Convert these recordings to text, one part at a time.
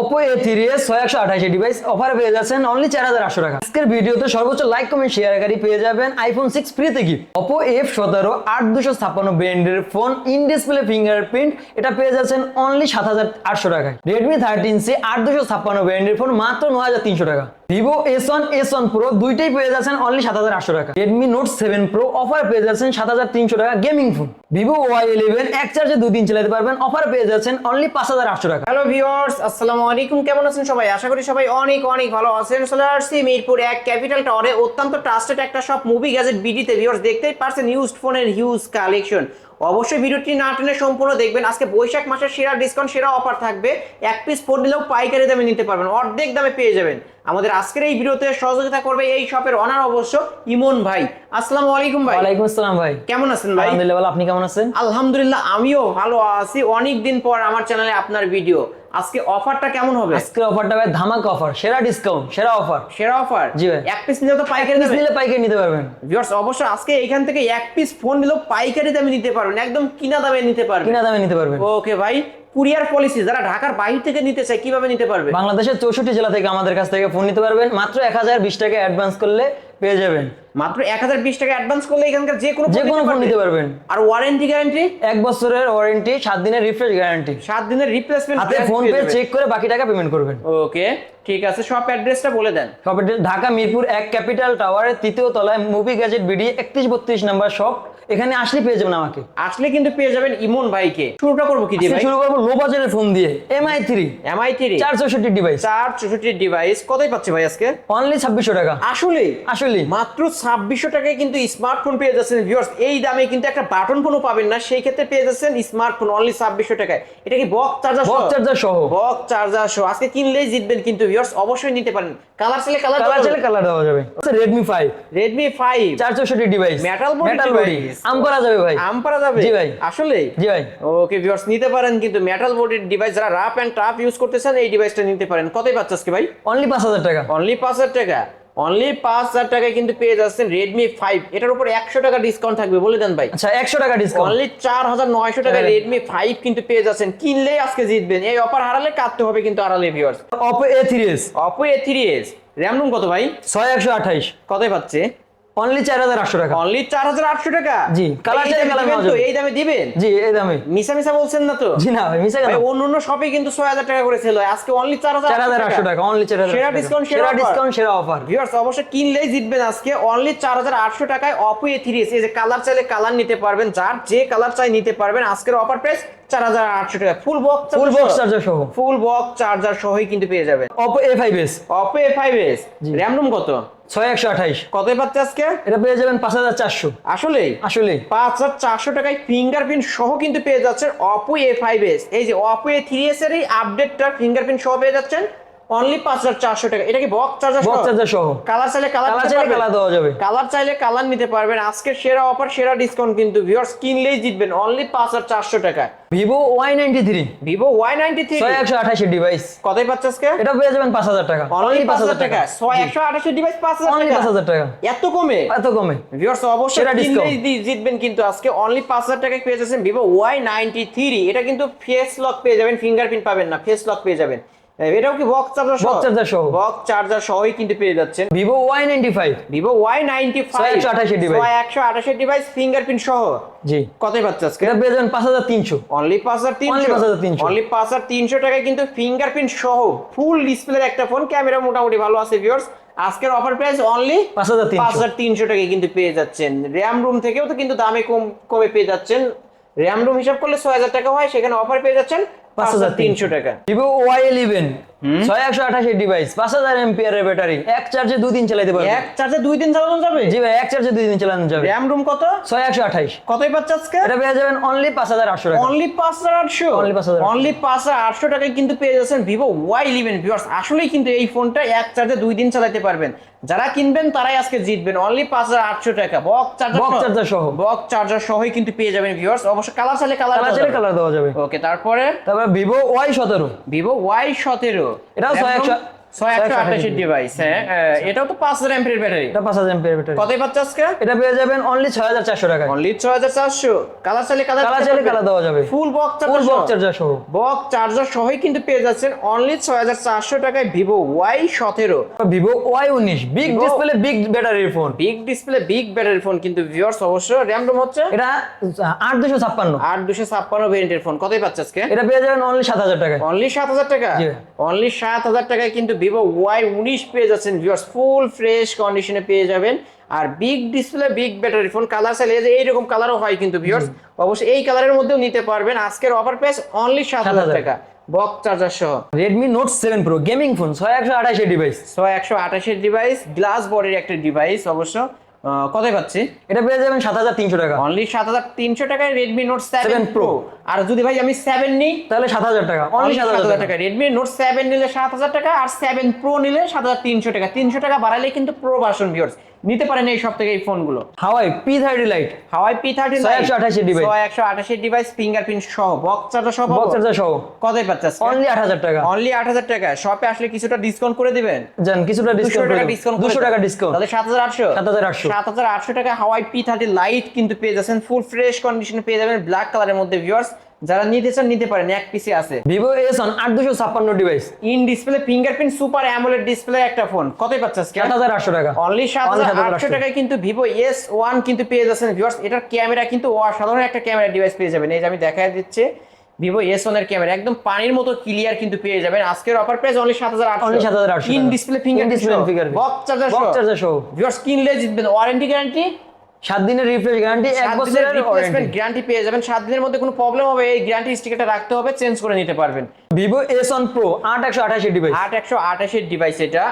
Oppo A3s ছয় একশো আঠাশি ডিভাইস অফার পেয়ে যাচ্ছেন অনলি চার হাজার আটশো টাকা। আজকের ভিডিওতে সর্বোচ্চ লাইক কমেন্ট শেয়ারকারী পেয়ে যাবেন আইফোন সিক্স ফ্রিতে কি অপো এফ সতেরো আট দুশো ছাপ্পান্ন ব্র্যান্ডের ফোন ইন ডিসপ্লে ফিঙ্গারপ্রিন্ট এটা পেয়ে যাচ্ছেন অনলি সাত হাজার আটশো টাকায়। রেডমি থার্টিন সি আট দুশো ছাপ্পান্ন ব্র্যান্ডের ফোন মাত্র নয় হাজার তিনশো টাকা। Vivo S one S one pro দুইটাই পেয়ে যাচ্ছেন অনলি সাত হাজার আটশো টাকা। Redmi note seven pro offer পেয়ে যাচ্ছেন সাত হাজার তিনশো টাকা gaming phone Vivo Y eleven এক চার্জে দুই দিন চালাতে পারবেন অফার পেয়ে যাচ্ছেন অনলি পাঁচ হাজার আটশো টাকা। হ্যালো ভিউয়ার্স আসসালামু আলাইকুম। কেমন আছেন সবাই? আশা করি সবাই অনেক অনেক ভালো আছেন। চলে আসছি মিরপুর এক ক্যাপিটাল টাওয়ারে অত্যন্ত ট্রাস্টেড একটা সব মুভি গ্যাজেট বিডিতে ভিউয়ার্স দেখতেই পারছেন ইউজড ফোনের হিউজ কালেকশন অবশ্যই ভিডিওটি না টেনে সম্পূর্ণ দেখবেন। আজকে বৈশাখ মাসের সেরা ডিসকাউন্ট সেরা অফার থাকবে। এক পিস ফোন নিলেও পাইকারি দামে নিতে পারবেন। অর্ধেক দামে পেয়ে যাবেন। আমাদের আজকের এই ভিডিওতে সহযোগিতা করবে এই শপের অনার অবশ্য ইমন ভাই। আসসালামু আলাইকুম ভাই। ওয়ালাইকুম আসসালাম ভাই। কেমন আছেন ভাই? আলহামদুলিল্লাহ আপনি কেমন আছেন? আলহামদুলিল্লাহ আমিও ভালো আছি। অনেক দিন পর আমার চ্যানেলে আপনার ভিডিও আজকে অফারটা কেমন হবে? আজকে অফারটা হবে ধামাকা অফার সেরা ডিসকাউন্ট সেরা অফার। সেরা অফার? জি ভাই। এক পিস নিলে তো পাইকারি পিস নিলে পাইকারি নিতে পারবেন। ভিউয়ার্স অবশ্যই আজকে এখান থেকে এক পিস ফোন নিলেও পাইকারি দামে নিতে পারবেন একদম কিনা দামে নিতে পারবেন। কিনা দামে নিতে পারবেন। ওকে ভাই কুরিয়ার পলিসি যারা ঢাকার বাইরে থেকে নিতে চায় কীভাবে নিতে পারবে? বাংলাদেশের চৌষট্টি জেলা থেকে আমাদের কাছ থেকে ফোন নিতে পারবেন। মাত্র এক হাজার বিশ টাকা অ্যাডভান্স করলে পেয়ে যাবেন। মাত্র এক হাজার বিশ টাকা অ্যাডভান্স করলে এখানকার যে কোনো যে কোনো ফোন নিতে পারবেন। আর ওয়ারেন্টি গ্যারান্টি এক বছরের ওয়ারেন্টি সাত দিনের রিফ্রেশ গ্যারান্টি সাত দিনের রিপ্লেসমেন্ট হাতে ফোন পে চেক করে বাকি টাকা পেমেন্ট করবেন। ওকে ঠিক আছে। সব অ্যাড্রেসটা বলে দেন। শপ ঢাকা মিরপুর এক ক্যাপিটাল টাওয়ারের তৃতীয় তলায় মুভি গ্যাজেট বিডি একত্রিশ বত্রিশ নাম্বার শপ এখানে আসলে পেয়ে যাবেন আমাকে। আসলে কিন্তু পেয়ে যাবেন ইমন ভাইকে। শুরুটা করব কি দিয়ে ভাই? শুরু করব লো বাজারের ফোন দিয়ে। এমআই থ্রি এমআই থ্রি চার চৌষট্টি ডিভাইস চার চৌষট্টি ডিভাইস কতই পাচ্ছে ভাই আজকে? অনলি ছাব্বিশশো টাকা। আসলে? আসলে। মাত্র ছাব্বিশশো টাকায় কিন্তু স্মার্টফোন পেয়ে যাচ্ছেন ভিউয়ার্স এই দামে কিন্তু একটা বাটন ফোনও পাবেন না সেই ক্ষেত্রে পেয়ে যাচ্ছেন স্মার্টফোন অনলি ছাব্বিশশো টাকায়। এটা কি বক চার্জার বক চার্জার সহ। বক চার্জার সহ। আজকে কিনলেই জিতবেন কিন্তু ভিউয়ার্স অবশ্যই নিতে পারেন। কালার চাইলে কালার কালার চাইলে কালার দেওয়া যাবে। রেডমি ফাইভ রেডমি ফাইভ চার চৌষট্টি ডিভাইস body মেটাল বডি আম করা যাবে ভাই। আম পারা যাবে? জি ভাই। আসলে জি ভাই। ওকে ভিউয়ার্স নিতে পারেন কিন্তু মেটাল বডির ডিভাইস যারা রাফ এন্ড টাফ ইউজ করতেছেন এই ডিভাইসটা নিতে পারেন। কতই পাচ্ছে আজকে ভাই? অনলি পাঁচ হাজার টাকা। অনলি পাঁচ হাজার টাকা। অনলি পাঁচ হাজার টাকায় কিন্তু পেয়ে যাচ্ছেন রেডমি ফাইভ এটার উপর একশো টাকা ডিসকাউন্ট থাকবে বলে দেন ভাই। আচ্ছা একশো টাকা ডিসকাউন্ট অনলি চার হাজার নয়শো টাকা। রেডমি ফাইভ কিন্তু পেয়ে যাচ্ছেন। কিনলেই আজকে জিতবেন। এই অফার হারালে কাটতে হবে কিন্তু আড়ালে viewers Oppo A three S Oppo A three S RAM ROM কত ভাই? ছয় একশো আঠাইশ কতই পাচ্ছে? অনলি চার হাজার আটশো টাকা। অনলি চার হাজার আটশো টাকা? জি, কালার দামে কালার দিবেন পাওয়া তো? যাবে। এই দামে দিবেন? জি এই দামে। বলছেন না তো? জি না ভাই ভাই, অন্য অন্য শপে কিন্তু ছয় হাজার টাকা করে আজকে অনলি চার হাজার চার হাজার আটশো টাকা অনলি চার হাজার সেরা ডিসকাউন্ট সেরা ডিসকাউন্ট সেরা অফার ভিউয়ার্স অবশ্যই কিনলেই জিতবেন আজকে। অনলি চার হাজার আটশো টাকায় অপো এ থ্রি এই যে কালার চাইলে কালার নিতে পারবেন। যার যে কালার চাই নিতে পারবেন। আজকের অফার প্রাইস চার হাজার আটশো টাকা। Full box full box charger সহ। ফুল বক্স চার্জার সহই কিন্তু পেয়ে যাবেন। Oppo A five S Oppo A five S G. RAM ROM কত? ছয় একশো আঠাইশ। কত পাচ্ছে আজকে? এটা পেয়ে যাবেন পাঁচ হাজার চারশো। আসলে আসলে পাঁচ হাজার চারশো টাকায় ফিঙ্গারপ্রিন্ট সহ কিন্তু পেয়ে যাচ্ছেন অপো এ ফাইভ এস এই যে অপো এ থ্রি এস এর এই আপডেটটা ফিঙ্গারপ্রিন্ট সহ পেয়ে যাচ্ছেন। অনলি পাঁচ হাজার চারশো টাকা। এটা কি বক্স চার্জার বক্স চার্জার সহ। কালার চাইলে কালার চাইলে কালার দেওয়া যাবে। কালার চাইলে কালার নিতে পারবেন। আজকের সেরা অফার সেরা ডিসকাউন্ট কিন্তু ভিউয়ার্স কিনলেই জিতবেন। অনলি পাঁচ হাজার চারশো টাকা Vivo Y ninety three Vivo Y ninety three ছয় একশো আঠাশি ডিভাইস কতই পাচ্ছে আজকে? এটা পেয়ে যাবেন পাঁচ হাজার টাকা। অনলি পাঁচ হাজার টাকা। ছয় একশো আঠাশি ডিভাইস পাঁচ হাজার টাকা। পাঁচ হাজার টাকা। এত কমে? এত কমে। ভিউয়ার্স অবশ্যই সেরা কিনলেই জিতবেন কিন্তু আজকে অনলি পাঁচ হাজার টাকায় পেয়ে যাচ্ছেন ভিভো ওয়াই নাইনটি থ্রি এটা কিন্তু ফেস লক পেয়ে যাবেন ফিঙ্গারপ্রিন্ট পাবেন না ফেস লক পেয়ে যাবেন। এটাও কি বক্স চার্জার Box charger সহ। বক্স চার্জার সহই কিন্তু পেয়ে যাচ্ছেন। Vivo Y ninety five Vivo Y ninety five 128 device। একশো আঠাশি ডিভাইস ফিঙ্গারপ্রিন্ট সহ। জি। কতই পাচ্ছে আজকে? এটা পেয়ে যাবেন পাঁচ হাজার তিনশো। অনলি পাঁচ হাজার Only তিনশো। 5,300 অনলি পাঁচ হাজার তিনশো টাকায় কিন্তু ফিঙ্গারপ্রিন্ট সহ ফুল ডিসপ্লের একটা ফোন ক্যামেরা মোটামুটি ভালো আছে ভিউয়ার্স আজকের অফার প্রাইস অনলি পাঁচ হাজার পাঁচ হাজার তিনশো টাকায় কিন্তু পেয়ে যাচ্ছেন। র্যাম রুম থেকেও তো কিন্তু দামে কম কমে পেয়ে যাচ্ছেন। র্যাম রুম হিসাব করলে ছয় হাজার টাকা হয় সেখানে অফার পেয়ে যাচ্ছেন। পাঁচ হাজার তিনশো টাকা। ভিভো ওয়াই ইলেভেন ছয় একশো আঠাশি ডিভাইস পাঁচ হাজার এমপিআর এর ব্যাটারি এক চার্জে দুই দিন চালাতে পারবেন এক চার্জে দুই দিন চালানো যাবে? জি ভাই এক চার্জে দুই দিন চালানো যাবে। র্যাম রুম কত? ছয় একশো আঠাইশ কতই পাচ্ছে আজকে? এটা পেয়ে যাবেন অনলি পাঁচ হাজার আটশো টাকা। অনলি পাঁচ হাজার আটশো? Only 5,800 অনলি পাঁচ হাজার আটশো টাকায় কিন্তু পেয়ে যাচ্ছেন ভিভো ওয়াই ইলেভেন ভিউয়ার্স আসলেই কিন্তু এই ফোনটা এক চার্জে দুই দিন চালাতে পারবেন। যারা কিনবেন তারাই আজকে জিতবেন। অনলি পাঁচ হাজার আটশো টাকা। বক চার্জার charger সহ। বক চার্জার সহই কিন্তু পেয়ে যাবেন ভিউয়ার্স অবশ্য কালার চাইলে কালার কালার চাইলে কালার দেওয়া যাবে। ওকে তারপরে? তারপর ভিভো ওয়াই সতেরো। ভিভো ওয়াই সতেরো। এটাও ছয় একশো ছয় একশো আঠাশের ডিভাইস হ্যাঁ এটাও তো পাঁচ হাজার এমপির ব্যাটারি এটা ব্যাটারি কতই পাচ্ছে আজকে? এটা পেয়ে যাবেন অনলি ছয় হাজার চারশো টাকায়। অনলি ছয় হাজার চারশো। কালার চাইলে কালার কালার চাইলে কালার দেওয়া যাবে। Full box full box charger সহ। বক্স চার্জার সহই কিন্তু পেয়ে যাচ্ছেন অনলি ছয় হাজার চারশো টাকায় ভিভো ওয়াই সতেরো। ভিভো ওয়াই উনিশ বিগ ডিসপ্লে বিগ ব্যাটারির phone big display big battery phone কিন্তু ভিউয়ার্স অবশ্য র্যাম রোম হচ্ছে? এটা আট দুশো ছাপ্পান্ন। আট দুশো ছাপ্পান্ন ভেরিয়েন্টের ফোন কতই পাচ্ছে আজকে? এটা পেয়ে যাবেন অনলি সাত হাজার টাকায়। অনলি সাত হাজার টাকা? অনলি সাত হাজার টাকায় কিন্তু ভিভো ওয়াই উনিশ পেয়ে যাচ্ছেন ভিউয়ার্স ফুল ফ্রেশ কন্ডিশনে পেয়ে যাবেন। আর big display big battery phone colour চাইলে যে এইরকম কালারও হয় কিন্তু ভিউয়ার্স অবশ্যই এই কালারের মধ্যেও নিতে পারবেন। আজকের অফার প্রাইস অনলি সাত হাজার টাকা। বক চার্জার সহ। Redmi note seven pro gaming phone ছয় একশো আঠাশের ডিভাইস ছয় একশো আঠাশের ডিভাইস গ্লাস বডির একটা ডিভাইস অবশ্য। কতই পাচ্ছি এটা পেয়ে যাবেন সাত হাজার তিনশো টাকা। অনলি সাত হাজার তিনশো টাকায় Redmi note seven 7 pro Pro। আর যদি ভাই আমি সেভেন নিই? তাহলে সাত হাজার টাকা। অনলি সাত হাজার টাকা। রেডমি নোট সেভেন নিলে সাত হাজার টাকা আর সেভেন প্রো নিলে সাত হাজার তিনশো টাকা। তিনশো টাকা বাড়ালে কিন্তু প্রো ভার্সন ভিউর্স নিতে পারেন এই সব থেকে এই ফোনগুলো Huawei P thirty lite Huawei P thirty 128 device। ছয় একশো আঠাশের ডিভাইস ফিঙ্গারপ্রিন্ট সহ বক্স চার্জার সহ বক্স চার্জার সহ। কতই পাচ্ছে অনলি আট হাজার টাকা। অনলি আট হাজার টাকা। শপে আসলে কিছুটা ডিসকাউন্ট করে দিবেন? জান কিছুটা ডিসকাউন্ট ডিসকাউন্ট দুশো টাকা ডিসকাউন্ট তাহলে সাত হাজার আটশো। 7,800 সাত হাজার আটশো টাকা হাওয়াই পি থার্টি লাইট কিন্তু পেয়ে যাচ্ছেন ফুল ফ্রেশ কন্ডিশনে পেয়ে যাবেন ব্ল্যাক কালারের মধ্যে ভিউয়ার্স যারা নিতে চান নিতে পারেন এক পিসে আছে। ভিভো এস অন আট দুশো ছাপ্পান্ন device in display fingerprint super AMOLED display একটা ফোন কতই পাচ্ছে আজকে? আট হাজার আটশো টাকা। অনলি সাত হাজার আটশো টাকায় কিন্তু ভিভো এস ওয়ান কিন্তু পেয়ে যাচ্ছেন ভিউয়ার্স এটার ক্যামেরা কিন্তু অসাধারণ একটা ক্যামেরা ডিভাইস পেয়ে যাবেন। এই যে আমি দেখাই দিচ্ছি। ভিভো এস ওয়ানের ক্যামেরা একদম পানির মতো ক্লিয়ার কিন্তু পেয়ে যাবেন। আজকের অফার প্রাইস অনলি সাত হাজার অনলি সাত হাজার আটশো in display finger display finger box charger box charger সহ ভিউয়ার্স কিনলে জিতবেন। ওয়ারেন্টি গ্যারান্টি সাত দিনের রিফ্রেশ গ্যারান্টি এক বছরের রিপ্লেসমেন্ট গ্যারান্টি পেয়ে যাবেন। সাত দিনের মধ্যে কোনো প্রবলেম হবে এই গ্যারান্টি স্টিকারটা রাখতে হবে চেঞ্জ করে নিতে পারবেন। ভিভো এস অন প্রো আট একশো আঠাশি ডিভাইস আট একশো আঠাশের ডিভাইস এটা।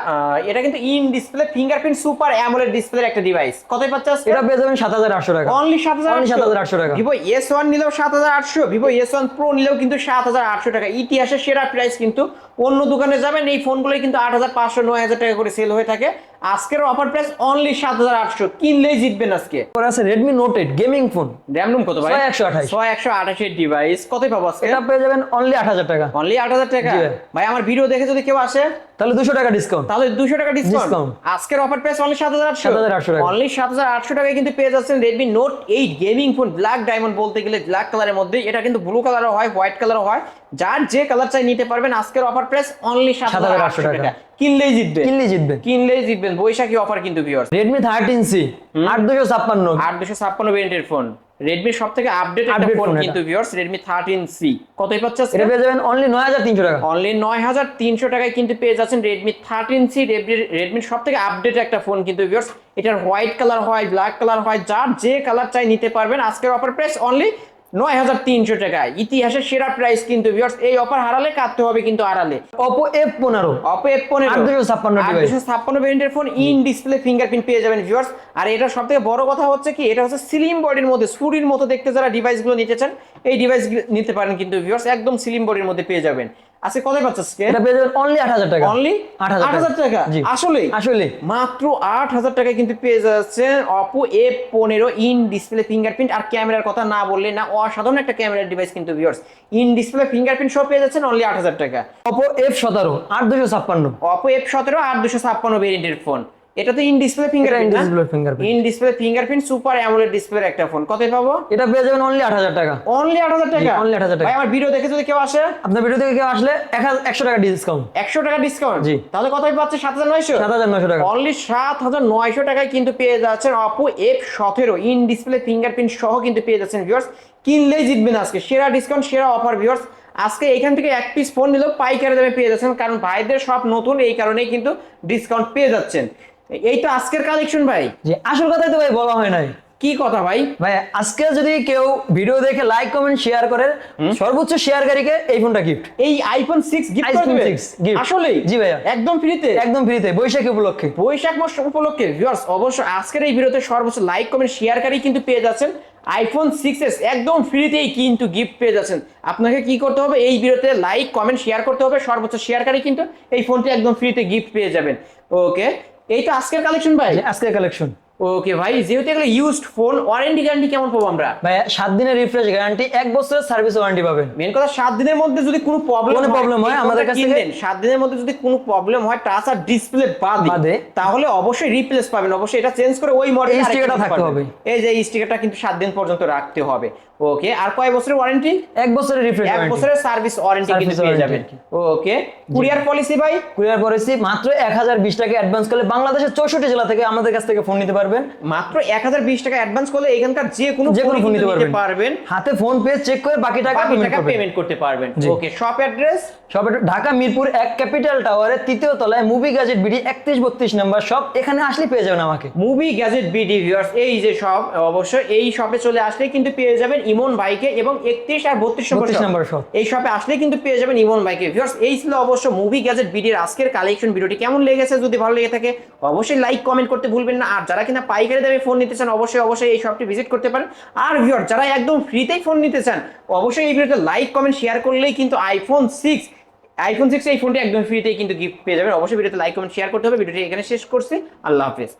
এটা কিন্তু in display fingerprint super AMOLED ডিসপ্লের একটা ডিভাইস কতই পাচ্ছে আজকে? এটা পেয়ে যাবেন সাত হাজার আটশো টাকা। অনলি সাত হাজার Only 7,800 টাকা। ভিভো এস ওয়ান নিলেও সাত হাজার আটশো ভিভো এস ওয়ান প্রো নিলেও কিন্তু সাত হাজার আটশো টাকা। ইতিহাসের সেরা প্রাইস কিন্তু অন্য দোকানে যাবেন এই ফোনগুলোই কিন্তু আট হাজার পাঁচশো নয় হাজার টাকা করে সেল হয়ে থাকে। আজকের অফার প্রাইস অনলি সাত হাজার আটশো। কিনলেই জিতবেন আজকে। পরে আছে Redmi note eight gaming phone RAM ROM কত ভাই? 6128 ছয় একশো আঠাশের ডিভাইস কতই পাবো আজকে? এটা পেয়ে যাবেন অনলি আট হাজার টাকা। অনলি আট হাজার টাকা। ভাই। আমার ভিডিও দেখে যদি কেউ আসে তাহলে দুশো টাকা ডিসকাউন্ট তাহলে দুশো টাকা ডিসকাউন্ট আজকের অফার প্রাইস অনলি সাত হাজার আটশো। 7,800 টাকা। অনলি সাত হাজার আটশো টাকায় কিন্তু পেয়ে যাচ্ছেন Redmi note eight gaming phone black diamond বলতে গেলে ব্ল্যাক কালারের মধ্যে। এটা কিন্তু ব্লু কালারও হয় হোয়াইট কালারও হয়। যার যে কালার চাই নিতে পারবেন আজকের অফার প্রাইস অনলি সাত হাজার আটশো 7,800 টাকা। কিনলেই জিতবে কিনলে জিতবেন। কিনলেই জিতবেন। বৈশাখী অফার কিন্তু ভিউয়ার্স রেডমি থার্টিন সি আট দুশো ছাপ্পান্ন। আট দুশো ছাপ্পান্ন ভেরিয়েন্টের ফোন রেডমির সব থেকে আপডেট একটা ফোন। কিন্তু ভিউয়ার্স রেডমি থার্টিন সি কতই পাচ্ছেন? এটা পেয়ে যাবেন অনলি নয় হাজার তিনশো টাকা। অনলি নয় হাজার তিনশো টাকায় কিন্তু পেয়ে যাচ্ছেন রেডমি থার্টিন সি রেডমির সব থেকে আপডেট একটা ফোন কিন্তু ভিউয়ার্স এটার হোয়াইট কালার হয় ব্ল্যাক কালার হয় যার যে কালার চাই নিতে পারবেন। আজকের অফার প্রাইস অনলি নয় হাজার তিনশো টাকায় ইতিহাসের সেরা প্রাইস কিন্তু ভিউয়ার্স এই অফার হারালে কাটতে হবে কিন্তু আড়ালে। অপো এফ পনেরো। অপো এফ পনেরো। 856 ছাপ্পান্ন আটশো ছাপ্পান্ন ভেরিয়েন্টের ফোন ইন ডিসপ্লে ফিঙ্গারপ্রিন্ট পেয়ে যাবেন ভিউয়ার্স আর এটা সব থেকে বড় কথা হচ্ছে কি এটা হচ্ছে স্লিম বডির মধ্যে সুরির মতো দেখতে যারা ডিভাইসগুলো নিতে চান এই ডিভাইস নিতে পারেন কিন্তু ভিউয়ার্স একদম স্লিম বডির মধ্যে পেয়ে যাবেন। আজকে কত পাচ্ছ আজকে? এটা পেয়ে যাবেন অনলি আট হাজার টাকা। অনলি আট আট হাজার টাকা? আসলে আসলে মাত্র আট হাজার টাকায় কিন্তু পেয়ে যাচ্ছে অপো এফ পনেরো ইন ডিসপ্লে ফিঙ্গারপ্রিন্ট আর ক্যামেরার কথা না বললে না অসাধারণ একটা ক্যামেরার ডিভাইস কিন্তু ভিউয়ার্স ইন ডিসপ্লে ফিঙ্গারপ্রিন্ট সব পেয়ে যাচ্ছেন অনলি আট হাজার টাকা। অপো এফ সতেরো আট দুশো ছাপ্পান্ন। অপো এফ সতেরো আট দুশো ছাপ্পান্ন ভেরিয়েন্টের ফোন এটা তো in display fingerprint in-display fingerprint। In display fingerprint super AMOLED ডিসপ্লের একটা ফোন কতই পাবো? এটা পেয়ে যাবেন অনলি আট হাজার টাকা। অনলি আট হাজার টাকা? অনলি 8,000 টাকা। ভাই আমার ভিডিও দেখে যদি কেউ আসে? আপনার ভিডিও দেখে কেউ আসলে এক হাজার একশো টাকা ডিসকাউন্ট একশো টাকা ডিসকাউন্ট জি। তাহলে কতই পাচ্ছে? সাত হাজার নয়শো? সাত হাজার নশো টাকা। অনলি সাত হাজার নয়শো টাকায় কিন্তু পেয়ে যাচ্ছেন অপো এফ সতেরো। ইন ডিসপ্লে ফিঙ্গারপ্রিন্ট সহ কিন্তু পেয়ে যাচ্ছেন ভিউয়ার্স কিনলেই জিতবেন আজকে। সেরা ডিসকাউন্ট সেরা অফার ভিউয়ার্স আজকে এখান থেকে এক পিস ফোন নিলেও পাইকারি দামে পেয়ে যাচ্ছেন। কারণ ভাইদের সব নতুন এই কারণেই কিন্তু ডিসকাউন্ট পেয়ে যাচ্ছেন। এই তো আজকের কালেকশন ভাই। যে আসল কথাই তো ভাই বলা হয় নাই। কি কথা ভাই? ভাই আজকে যদি কেউ ভিডিও দেখে লাইক কমেন্ট শেয়ার করে সর্বোচ্চ শেয়ারকারীকে এই ফোনটা গিফট এই আইফোন সিক্স গিফট করে দিবেন আসলে জি ভাইয়া। একদম ফ্রিতে একদম ফ্রিতে বৈশাখী উপলক্ষে। বৈশাখ মাস উপলক্ষে ভিউয়ার্স অবশ্য আজকের এই ভিডিওতে সর্বোচ্চ লাইক কমেন্ট শেয়ারকারী কিন্তু পেয়ে যাচ্ছেন। আইফোন সিক্স এস একদম ফ্রিতেই কিন্তু গিফট পেয়ে যাচ্ছেন। আপনাকে কি করতে হবে? এই ভিডিওতে লাইক কমেন্ট শেয়ার করতে হবে। সর্বোচ্চ শেয়ারকারী কিন্তু এই ফোনটি একদম ফ্রিতে গিফট পেয়ে যাবেন। ওকে এই তো আজকের কালেকশন ভাই? আজকের কালেকশন ওকে ভাই যেহেতু এগুলো ইউজড ফোন ওয়ারেন্টি গ্যারান্টি কেমন পাবো আমরা? ভাই সাত দিনের রিফ্রেশ গ্যারান্টি এক বছরের সার্ভিস ওয়ারেন্টি পাবেন। মেন কথা সাত দিনের মধ্যে যদি কোনো প্রবলেম কোনো problem হয়, আমাদের কাছ থেকে- সাত দিনের মধ্যে যদি কোনো প্রবলেম হয় টাচ আর ডিসপ্লে বাদে। তাহলে অবশ্যই রিপ্লেস পাবেন। অবশ্যই এটা চেঞ্জ করে ওই মডেল এই sticker টা থাকতে হবে। এই যে এই স্টিকারটা কিন্তু সাত দিন পর্যন্ত রাখতে হবে। ওকে আর কয় বছরের ওয়ারেন্টি এক বছরের রিফ্রেশ এক বছরের সার্ভিস ওয়ারেন্টি কিন্তু পেয়ে যাবেন। ওকে কুরিয়ার পলিসি ভাই? কুরিয়ার পলিসি মাত্র এক হাজার বিশ টাকা অ্যাডভান্স করলে বাংলাদেশের চৌষট্টি জেলা থেকে আমাদের কাছ থেকে ফোন নিতে পারবেন। মাত্র এক হাজার বিশ টাকা অ্যাডভান্স করলে এখানকার যে কোনো যে কোনো ফোন নিতে পারবেন। হাতে ফোন পে চেক করে বাকি টাকা পেমেন্ট টাকা পেমেন্ট করতে পারবেন। ওকে শপ অ্যাড্রেস সব ঢাকা মিরপুর এক ক্যাপিটাল টাওয়ারের তৃতীয় তলায় মুভি গ্যাজেট বিডি একত্রিশ বত্রিশ নাম্বার সব এখানে আসলে পেয়ে যাবেন আমাকে। মুভি গ্যাজেট বিডি ভিউয়ার্স এই যে শপ অবশ্যই এই শপে চলে আসলে কিন্তু পেয়ে যাবেন ইমন বাইকে এবং একত্রিশ আর বত্রিশ 32 নম্বর shop। এই শপে আসলে কিন্তু পেয়ে যাবেন ইমন বাইকে। ভিউয়ার্স এই ছিল অবশ্য মুভি গ্যাজেট বিডির আজকের কালেকশন ভিডিওটি কেমন লেগেছে? যদি ভালো লেগে থাকে অবশ্যই লাইক কমেন্ট করতে ভুলবেন না। আর যারা কিনা পাইকারি দামে ফোন নিতে চান, অবশ্যই অবশ্যই এই শপটি ভিজিট করতে পারেন। আর ভিউয়ার যারা একদম ফ্রিতেই ফোন নিতে চান, অবশ্যই এই ভিডিওতে লাইক কমেন্ট শেয়ার করলেই কিন্তু আইফোন সিক্স আইফোন সিক্স এই ফোনটি একদম ফ্রিতেই কিন্তু গিফট পেয়ে যাবেন। অবশ্যই ভিডিওতে লাইক কমেন্ট শেয়ার করতে হবে। ভিডিওটি এখানে শেষ করছি। আল্লাহ হাফিজ।